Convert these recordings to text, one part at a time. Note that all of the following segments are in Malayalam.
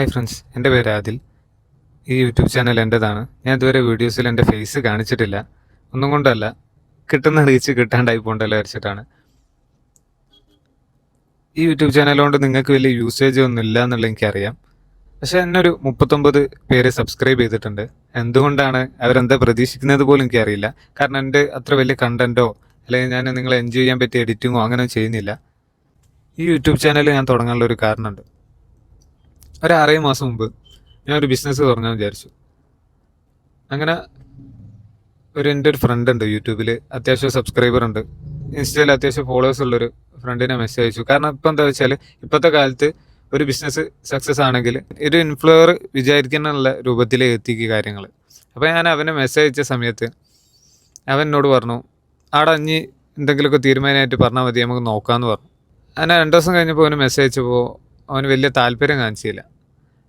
ഹായ് ഫ്രണ്ട്സ് എന്റെ പേര് ആദിൽ. ഈ യൂട്യൂബ് ചാനൽ എന്റെതാണ്. ഞാൻ ഇതുവരെ വീഡിയോസിൽ എന്റെ ഫേസ് കാണിച്ചിട്ടില്ല. ഒന്നും കൊണ്ടല്ല കിട്ടുന്ന റീച്ച് കിട്ടാണ്ടായി പോകണ്ടല്ലോ വരച്ചിട്ടാണ് ഈ യൂട്യൂബ് ചാനൽ കൊണ്ട് നിങ്ങൾക്ക് വലിയ യൂസേജ് ഒന്നും ഇല്ല എന്നുള്ള എനിക്കറിയാം. പക്ഷെ എന്നൊരു മുപ്പത്തൊമ്പത് പേര് സബ്സ്ക്രൈബ് ചെയ്തിട്ടുണ്ട്. എന്തുകൊണ്ടാണ് അവരെന്താ പ്രതീക്ഷിക്കുന്നത് പോലും എനിക്കറിയില്ല. കാരണം എന്റെ അത്ര വലിയ കണ്ടന്റോ അല്ലെങ്കിൽ ഞാൻ നിങ്ങളെ എൻജോയ് ചെയ്യാൻ പറ്റിയ എഡിറ്റിങ്ങോ അങ്ങനെ ചെയ്യുന്നില്ല. ഈ യൂട്യൂബ് ചാനൽ ഞാൻ തുടങ്ങാനുള്ള ഒരു കാരണമുണ്ട്. ഒരു ആറേഴ് മാസം മുമ്പ് ഞാൻ ഒരു ബിസിനസ് തുടങ്ങാൻ വിചാരിച്ചു. അങ്ങനെ ഒരു എന്റെ ഒരു ഫ്രണ്ട് ഉണ്ട് യൂട്യൂബിൽ അത്യാവശ്യം സബ്സ്ക്രൈബർ ഉണ്ട്. ഇൻസ്റ്റയിൽ അത്യാവശ്യം ഫോളോവേഴ്സ് ഉള്ളൊരു ഫ്രണ്ടിനെ മെസ്സേജ് അയച്ചു. കാരണം ഇപ്പം എന്താ വെച്ചാൽ ഇപ്പോഴത്തെ കാലത്ത് ഒരു ബിസിനസ് സക്സസ് ആണെങ്കിൽ ഒരു ഇൻഫ്ലുവർ വിചാരിക്കാനുള്ള രൂപത്തിൽ എത്തിക്കുക കാര്യങ്ങൾ അപ്പോൾ ഞാൻ അവനെ മെസ്സേജ് അയച്ച സമയത്ത് അവൻ എന്നോട് പറഞ്ഞു ആടെ അഞ്ഞ് എന്തെങ്കിലുമൊക്കെ തീരുമാനമായിട്ട് പറഞ്ഞാൽ മതി നമുക്ക് നോക്കാമെന്ന് പറഞ്ഞു. അങ്ങനെ രണ്ട് ദിവസം കഴിഞ്ഞപ്പോൾ അവന് മെസ്സേജ് അയച്ചപ്പോൾ അവന് വലിയ താല്പര്യം കാണിച്ചില്ല.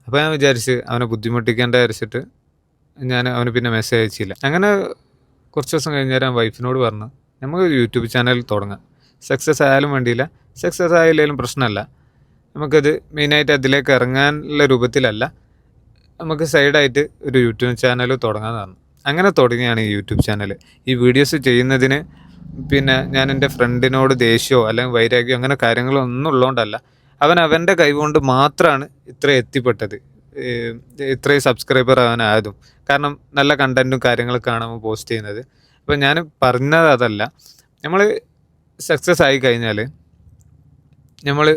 അപ്പോൾ ഞാൻ വിചാരിച്ച് അവനെ ബുദ്ധിമുട്ടിക്കേണ്ട വിചാരിച്ചിട്ട് ഞാൻ അവന് പിന്നെ മെസ്സേജ് അയച്ചില്ല. അങ്ങനെ കുറച്ച് ദിവസം കഴിഞ്ഞാൽ വൈഫിനോട് പറഞ്ഞു നമുക്ക് യൂട്യൂബ് ചാനൽ തുടങ്ങാം. സക്സസ് ആയാലും വേണ്ടിയില്ല. സക്സസ് ആയില്ലെങ്കിലും പ്രശ്നമല്ല. നമുക്കത് മെയിനായിട്ട് അതിലേക്ക് ഇറങ്ങാനുള്ള രൂപത്തിലല്ല. നമുക്ക് സൈഡായിട്ട് ഒരു യൂട്യൂബ് ചാനൽ തുടങ്ങാൻ തന്നു അങ്ങനെ തുടങ്ങിയാണ് ഈ യൂട്യൂബ് ചാനൽ ഈ വീഡിയോസ് ചെയ്യുന്നതിന് പിന്നെ ഞാൻ എന്റെ ഫ്രണ്ടിനോട് ദേഷ്യമോ അല്ലെങ്കിൽ വൈരാഗ്യമോ അങ്ങനെ കാര്യങ്ങളൊന്നും ഉള്ളതുകൊണ്ടല്ല. അവൻ അവന്റെ കൈകൊണ്ട് മാത്രമാണ് ഇത്ര എത്തിപ്പെട്ടത്. ഇത്രയും സബ്സ്ക്രൈബർ അവനായതും കാരണം നല്ല കണ്ടന്റും കാര്യങ്ങളൊക്കെ കാണുമ്പോൾ പോസ്റ്റ് ചെയ്യുന്നത്. അപ്പോൾ ഞാൻ പറഞ്ഞത് അതല്ല. നമ്മൾ സക്സസ് ആയി കഴിഞ്ഞാൽ നമ്മൾ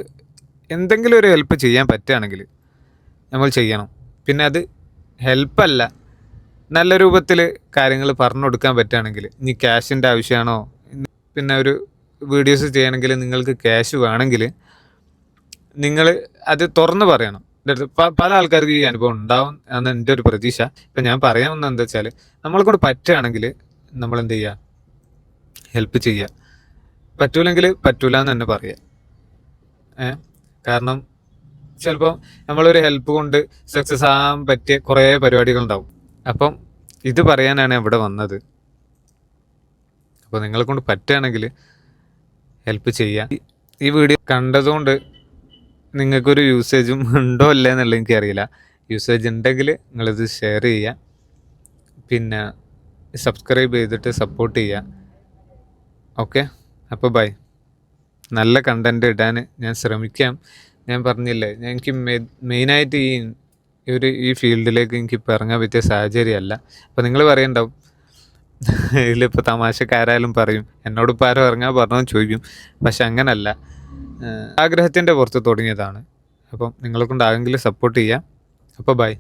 എന്തെങ്കിലും ഒരു ഹെൽപ്പ് ചെയ്യാൻ പറ്റുകയാണെങ്കിൽ നമ്മൾ ചെയ്യണം. പിന്നെ അത് ഹെൽപ്പല്ല നല്ല രൂപത്തിൽ കാര്യങ്ങൾ പറഞ്ഞു കൊടുക്കാൻ പറ്റുകയാണെങ്കിൽ ഇനി ക്യാഷിന്റെ ആവശ്യമാണോ? പിന്നെ ഒരു വീഡിയോസ് ചെയ്യണമെങ്കിൽ നിങ്ങൾക്ക് ക്യാഷ് വേണമെങ്കിൽ നിങ്ങൾ അത് തുറന്നു പറയണം. പല ആൾക്കാർക്ക് ഈ അനുഭവം ഉണ്ടാവും എന്ന് എന്റെ ഒരു പ്രതീക്ഷ. ഇപ്പം ഞാൻ പറയാൻ വന്നത് എന്താ വെച്ചാൽ നമ്മളെ കൊണ്ട് പറ്റുകയാണെങ്കിൽ നമ്മൾ എന്ത് ചെയ്യുക ഹെൽപ്പ് ചെയ്യുക പറ്റൂലെങ്കിൽ പറ്റൂല എന്ന് തന്നെ പറയുക ഏ? കാരണം ചിലപ്പോൾ നമ്മളൊരു ഹെൽപ്പ് കൊണ്ട് സക്സസ് ആകാൻ പറ്റിയ കുറേ പരിപാടികളുണ്ടാവും. അപ്പം ഇത് പറയാനാണ് ഇവിടെ വന്നത്. അപ്പോൾ നിങ്ങളെ കൊണ്ട് പറ്റുകയാണെങ്കിൽ ഹെൽപ്പ് ചെയ്യുക ഈ- ഈ വീഡിയോ കണ്ടതുകൊണ്ട് നിങ്ങൾക്കൊരു യൂസേജും ഉണ്ടോ അല്ലേ എന്നുള്ളത് എനിക്കറിയില്ല. യൂസേജ് ഉണ്ടെങ്കിൽ നിങ്ങളിത് ഷെയർ ചെയ്യുക. പിന്നെ സബ്സ്ക്രൈബ് ചെയ്തിട്ട് സപ്പോർട്ട് ചെയ്യുക. ഓക്കെ അപ്പോൾ ബൈ നല്ല കണ്ടന്റ് ഇടാൻ ഞാൻ ശ്രമിക്കാം. ഞാൻ പറഞ്ഞില്ലേ ഞാൻ എനിക്ക് മെയിനായിട്ട് ഈ ഒരു ഈ ഫീൽഡിലേക്ക് എനിക്ക് ഇപ്പോൾ ഇറങ്ങാൻ പറ്റിയ സാഹചര്യമല്ല. അപ്പോൾ നിങ്ങൾ പറയണ്ടാവും. ഇതിലിപ്പോൾ തമാശക്കാരായാലും പറയും. എന്നോട് ഇപ്പോൾ ആരും ഇറങ്ങാൻ പറഞ്ഞു ചോദിക്കും. പക്ഷെ അങ്ങനല്ല. ആഗ്രഹത്തിന്റെ പുറത്ത് തുടങ്ങിയതാണ്. അപ്പം നിങ്ങളെ കൊണ്ടാകെങ്കിലും സപ്പോർട്ട് ചെയ്യാം. അപ്പോൾ ബൈ